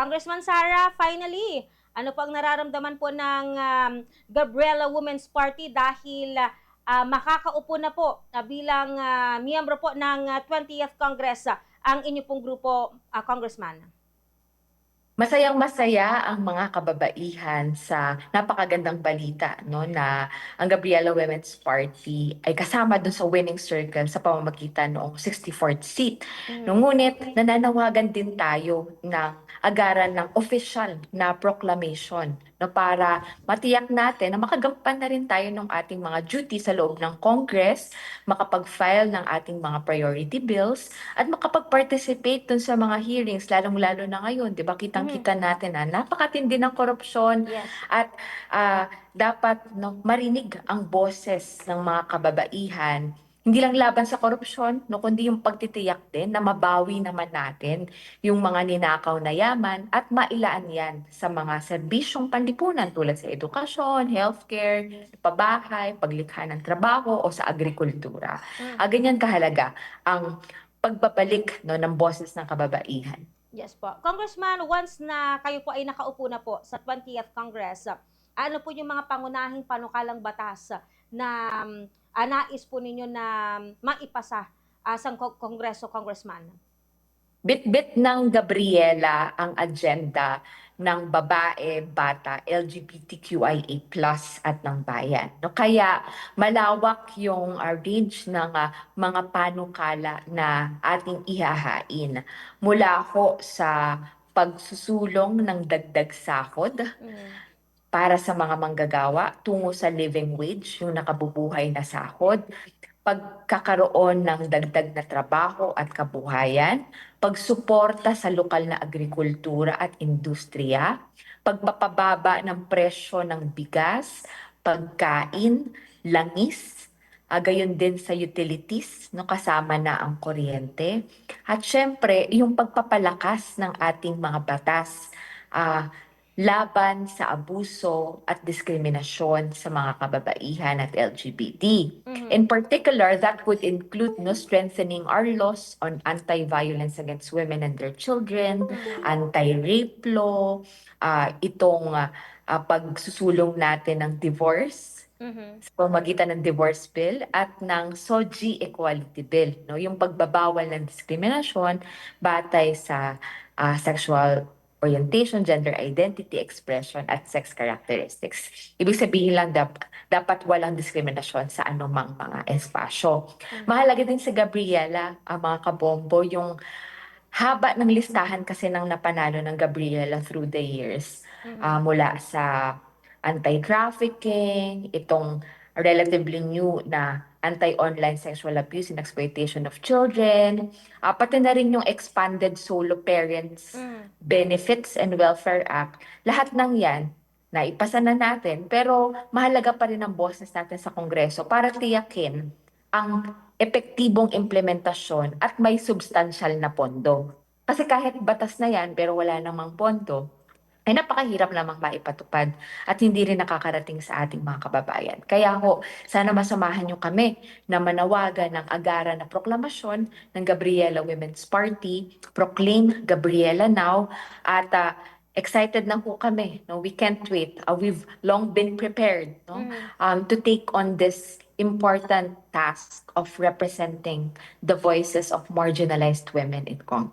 Congressman Sara, finally, ano po ang nararamdaman po ng um, Gabriela Women's Party dahil ah, makakaupo na po ah, bilang ah, miyembro po ng ah, 20th Congress ah, ang inyo pong grupo, ah, Congressman? Masayang masaya ang mga kababaihan sa napakagandang balita no na ang Gabriela Women's Party ay kasama dun sa winning circle sa pamamagitan noong 64th seat. No, ngunit nananawagan din tayo ng agaran ng official na proclamation no para matiyak natin na makagampan na rin tayo ng ating mga duty sa loob ng Congress, makapag-file ng ating mga priority bills at makapag-participate dun sa mga hearings lalong-lalo na ngayon, 'di ba? Kitang-kita natin na napakatindi ng korupsyon Yes. at ah, dapat no, marinig ang boses ng mga kababaihan. Hindi lang laban sa korupsyon, no, kundi yung pagtitiyak din na mabawi naman natin yung mga ninakaw na yaman at mailaan yan sa mga serbisyong panlipunan tulad sa edukasyon, healthcare, pabahay, paglikha ng trabaho o sa agrikultura. Ah, ganyan kahalaga ang pagbabalik no, ng boses ng kababaihan. Yes po. Congressman, once na kayo po ay nakaupo na po sa 20th Congress, ano po yung mga pangunahing panukalang batas na um, ah, nais po ninyo na maipasa ah, sa Kong- Kongreso, Congressman? Bit-bit ng Gabriela ang agenda ng babae, bata, LGBTQIA+, at ng bayan. No, kaya malawak yung uh, range ng uh, mga panukala na ating ihahain. Mula ho sa pagsusulong ng dagdag sahod, para sa mga manggagawa tungo sa living wage, yung nakabubuhay na sahod, pagkakaroon ng dagdag na trabaho at kabuhayan, pagsuporta sa lokal na agrikultura at industriya, pagpapababa ng presyo ng bigas, pagkain, langis, gayon din sa utilities, no, kasama na ang kuryente. At syempre, yung pagpapalakas ng ating mga batas, ah, laban sa abuso at diskriminasyon sa mga kababaihan at LGBT. Mhm. In particular, that would include no, strengthening our laws on anti-violence against women and their children, anti-rape law, ah, itong ah, pagsusulong natin ng divorce, Mhm. sa pamagitan ng divorce bill at ng SOGI Equality Bill, no? Yung pagbabawal ng diskriminasyon batay sa ah, sexual orientation, gender identity, expression, at sex characteristics. Ibig sabihin lang dap- dapat walang diskriminasyon sa anumang mga espasyo. Mahalaga din sa Gabriela, ang mga kabombo, yung haba ng listahan kasi ng napanalo ng Gabriela through the years ah, mula sa anti-trafficking, itong relatively new na anti-online sexual abuse and exploitation of children, ah, pati na rin yung expanded solo parents Mm. Benefits and Welfare Act. Lahat ng yan, naipasa na natin, pero mahalaga pa rin ang boses natin sa Kongreso para tiyakin ang epektibong implementasyon at may substansyal na pondo. Kasi kahit batas na yan, pero wala namang pondo, ay napakahirap namang maipatupad at hindi rin nakakarating sa ating mga kababayan. Kaya ho, sana masamahan nyo kami na manawagan ng agara na proklamasyon ng Gabriela Women's Party, Proclaim Gabriela Now, at ah, excited na ho kami. No? We can't wait. Ah, we've long been prepared no? Mhm. um, to take on this important task of representing the voices of marginalized women in Congress.